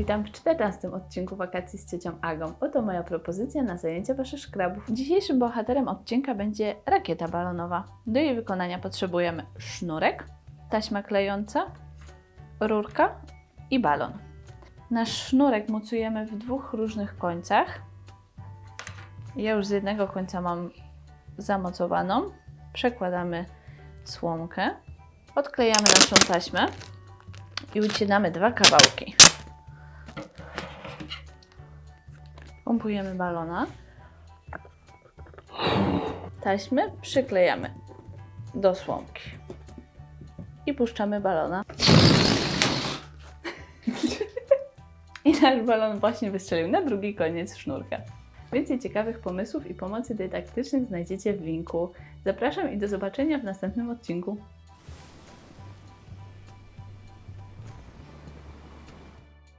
Witam w 14 odcinku wakacji z ciocią Agą. Oto moja propozycja na zajęcie Waszych szkrabów. Dzisiejszym bohaterem odcinka będzie rakieta balonowa. Do jej wykonania potrzebujemy sznurek, taśma klejąca, rurka i balon. Nasz sznurek mocujemy w dwóch różnych końcach. Ja już z jednego końca mam zamocowaną. Przekładamy słomkę, odklejamy naszą taśmę i ucinamy dwa kawałki. Pompujemy balona. Taśmy przyklejamy do słomki i puszczamy balona. I nasz balon właśnie wystrzelił na drugi koniec sznurka. Więcej ciekawych pomysłów i pomocy dydaktycznych znajdziecie w linku. Zapraszam i do zobaczenia w następnym odcinku.